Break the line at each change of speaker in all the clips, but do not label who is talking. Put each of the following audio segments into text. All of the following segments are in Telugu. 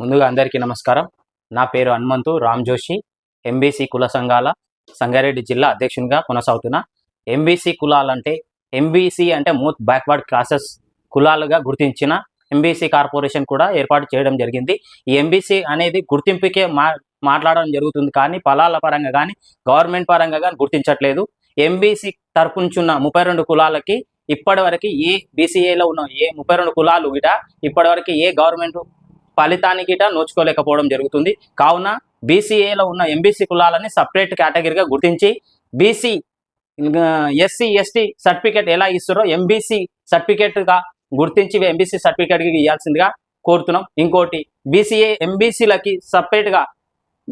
ముందుగా అందరికీ నమస్కారం. నా పేరు హనుమంతు రామ్ జోషి. ఎంబీసీ కుల సంఘాల సంగారెడ్డి జిల్లా అధ్యక్షునిగా కొనసాగుతున్నా. ఎంబీసీ కులాలంటే ఎంబీసీ అంటే మూత్ బ్యాక్వర్డ్ క్లాసెస్ కులాలుగా గుర్తించిన ఎంబీసీ కార్పొరేషన్ కూడా ఏర్పాటు చేయడం జరిగింది. ఈ ఎంబీసీ అనేది గుర్తింపుకే మా మాట్లాడడం జరుగుతుంది కానీ ఫలాల పరంగా కానీ గవర్నమెంట్ పరంగా కానీ గుర్తించట్లేదు. ఎంబీసీ తరపుంచున్న ముప్పై రెండు కులాలకి ఇప్పటివరకు ఏ బీసీఏలో ఉన్న ఏ ముప్పై రెండు కులాలు గిట ఇప్పటివరకు ఏ గవర్నమెంట్ ఫలితానికి గిట నోచుకోలేకపోవడం జరుగుతుంది. కావున బీసీఏలో ఉన్న ఎంబీసీ కులాలని సపరేట్ కేటగిరీగా గుర్తించి బీసీ ఎస్సీ ఎస్టీ సర్టిఫికేట్ ఎలా ఇస్తారో ఎంబీసీ సర్టిఫికేట్గా గుర్తించి ఎంబీసీ సర్టిఫికేట్ ఇవ్వాల్సిందిగా కోరుతున్నాం. ఇంకోటి బీసీఏ ఎంబీసీలకి సపరేట్గా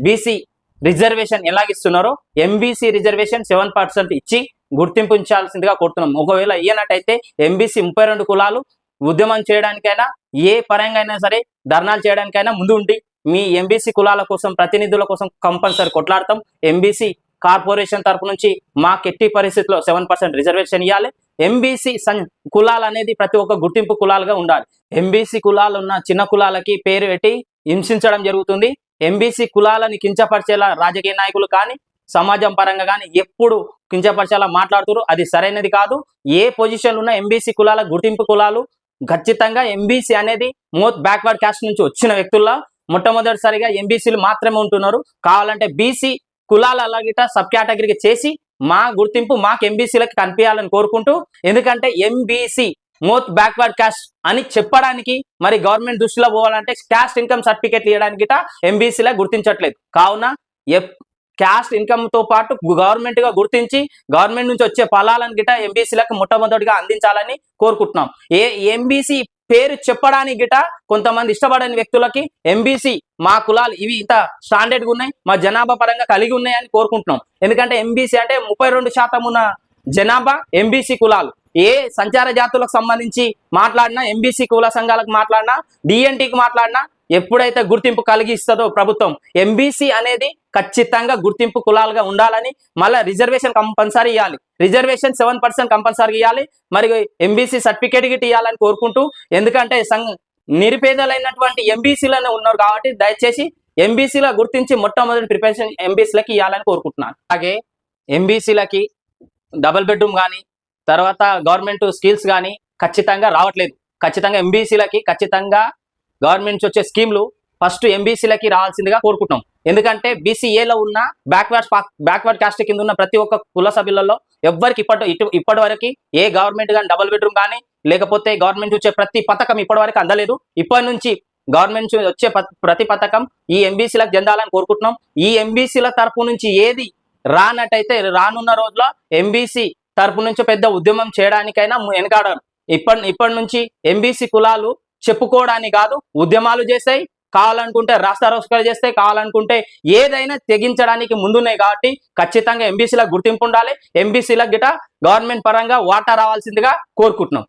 బీసీ రిజర్వేషన్ ఎలాగిస్తున్నారో ఎంబీసీ రిజర్వేషన్ సెవెన్ పర్సెంట్ ఇచ్చి గుర్తింపు ఉంచాల్సిందిగా కోరుతున్నాం. ఒకవేళ ఇయ్యనట్టయితే ఎంబీసీ ముప్పై రెండు కులాలు ఉద్యమం చేయడానికైనా ఏ పరంగా అయినా సరే ధర్నాలు చేయడానికైనా ముందు ఉండి మీ ఎంబీసీ కులాల కోసం ప్రతినిధుల కోసం కంపల్సరీ కొట్లాడతాం. ఎంబీసీ కార్పొరేషన్ తరపు నుంచి మాకు ఎట్టి పరిస్థితుల్లో సెవెన్ పర్సెంట్ రిజర్వేషన్ ఇవ్వాలి ఎంబీసీ సన్ కులాలు అనేది ప్రతి ఒక్క గుర్తింపు కులాలుగా ఉండాలి. ఎంబీసీ కులాలు ఉన్న చిన్న కులాలకి పేరు పెట్టి హింసించడం జరుగుతుంది. ఎంబీసీ కులాలని కించపరిచేలా రాజకీయ నాయకులు కానీ సమాజం పరంగా కానీ ఎప్పుడు కించపరిచేలా మాట్లాడుతారు. అది సరైనది కాదు. ఏ పొజిషన్ ఉన్న ఎంబీసీ కులాల గుర్తింపు కులాలు ఖచ్చితంగా ఎంబీసీ అనేది మోత్ బ్యాక్వర్డ్ క్యాస్ట్ నుంచి వచ్చిన వ్యక్తుల్లో మొట్టమొదటిసారిగా ఎంబీసీలు మాత్రమే ఉంటున్నారు. కావాలంటే బీసీ కులాల అలాగిట సబ్ కేటగిరీకి చేసి మా గుర్తింపు మాకు ఎంబీసీలకు కనిపించాలని కోరుకుంటూ ఎందుకంటే ఎంబీసీ మోత్ బ్యాక్వర్డ్ క్యాస్ట్ అని చెప్పడానికి మరి గవర్నమెంట్ దృష్టిలో పోవాలంటే క్యాస్ట్ ఇన్కమ్ సర్టిఫికేట్ ఇవ్వడానికి ఎంబీసీలా గుర్తించట్లేదు. కావున ఎప్ క్యాస్ట్ ఇన్కమ్తో పాటు గవర్నమెంట్గా గుర్తించి గవర్నమెంట్ నుంచి వచ్చే ఫలాలను గిట ఎంబీసీలకు మొట్టమొదటిగా అందించాలని కోరుకుంటున్నాం. ఏ ఎంబీసీ పేరు చెప్పడానికి గిట కొంతమంది ఇష్టపడని వ్యక్తులకి ఎంబీసీ మా కులాలు ఇవి ఇంత స్టాండర్డ్గా ఉన్నాయి మా జనాభా పరంగా కలిగి ఉన్నాయని కోరుకుంటున్నాం. ఎందుకంటే ఎంబీసీ అంటే ముప్పై రెండు శాతం ఉన్న జనాభా ఎంబీసీ కులాలు. ఏ సంచార జాతులకు సంబంధించి మాట్లాడినా ఎంబీసీ కుల సంఘాలకు మాట్లాడినా డిఎన్టీకి మాట్లాడినా ఎప్పుడైతే గుర్తింపు కలిగిస్తుందో ప్రభుత్వం ఎంబీసీ అనేది ఖచ్చితంగా గుర్తింపు కులాలుగా ఉండాలని మళ్ళీ రిజర్వేషన్ కంపల్సరీ ఇవ్వాలి రిజర్వేషన్ సెవెన్ పర్సెంట్ కంపల్సరీ ఇవ్వాలి మరి ఎంబీసీ సర్టిఫికేట్ గిట్ ఇవ్వాలని కోరుకుంటూ ఎందుకంటే సంఘ నిరుపేదలైనటువంటి ఎంబీసీలోనే ఉన్నారు కాబట్టి దయచేసి ఎంబీసీలో గుర్తించి మొట్టమొదటి ప్రిపరేషన్ ఎంబీసీలకి ఇవ్వాలని కోరుకుంటున్నాను. అలాగే ఎంబీసీలకి డబుల్ బెడ్రూమ్ కానీ తర్వాత గవర్నమెంట్ స్కీల్స్ కానీ ఖచ్చితంగా రావట్లేదు. ఖచ్చితంగా ఎంబీసీలకి ఖచ్చితంగా గవర్నమెంట్ నుంచి వచ్చే స్కీమ్లు ఫస్ట్ ఎంబీసీలకి రావాల్సిందిగా కోరుకుంటున్నాం. ఎందుకంటే బీసీఏలో ఉన్న బ్యాక్వర్డ్ బ్యాక్వర్డ్ కాస్ట్ కింద ఉన్న ప్రతి ఒక్క కుల సభ్యులలో ఎవ్వరికి ఇప్పటి ఇప్పటి వరకు ఏ గవర్నమెంట్ కానీ డబుల్ బెడ్రూమ్ కానీ లేకపోతే గవర్నమెంట్ వచ్చే ప్రతి పథకం ఇప్పటి వరకు అందలేదు. ఇప్పటి నుంచి గవర్నమెంట్ వచ్చే ప- ప్రతి పథకం ఈ ఎంబీసీలకు చెందాలని కోరుకుంటున్నాం. ఈ ఎంబీసీల తరపు నుంచి ఏది రానట్టయితే రానున్న రోజుల్లో ఎంబీసీ తరపు నుంచి పెద్ద ఉద్యమం చేయడానికైనా ము- వెనకాడరు. ఇప్పటి ఇప్పటి నుంచి ఎంబీసీ కులాలు చెప్పుకోవడానికి కాదు ఉద్యమాలు చేసాయి కావాలనుకుంటే రాష్ట్రోస్కాయ చేస్తే కావాలనుకుంటే ఏదైనా తెగించడానికి ముందున్నాయి కాబట్టి ఖచ్చితంగా ఎంబీసీలకు గుర్తింపు ఉండాలి. ఎంబీసీలకు గిట గవర్నమెంట్ పరంగా వాటా రావాల్సిందిగా కోరుకుంటున్నాం.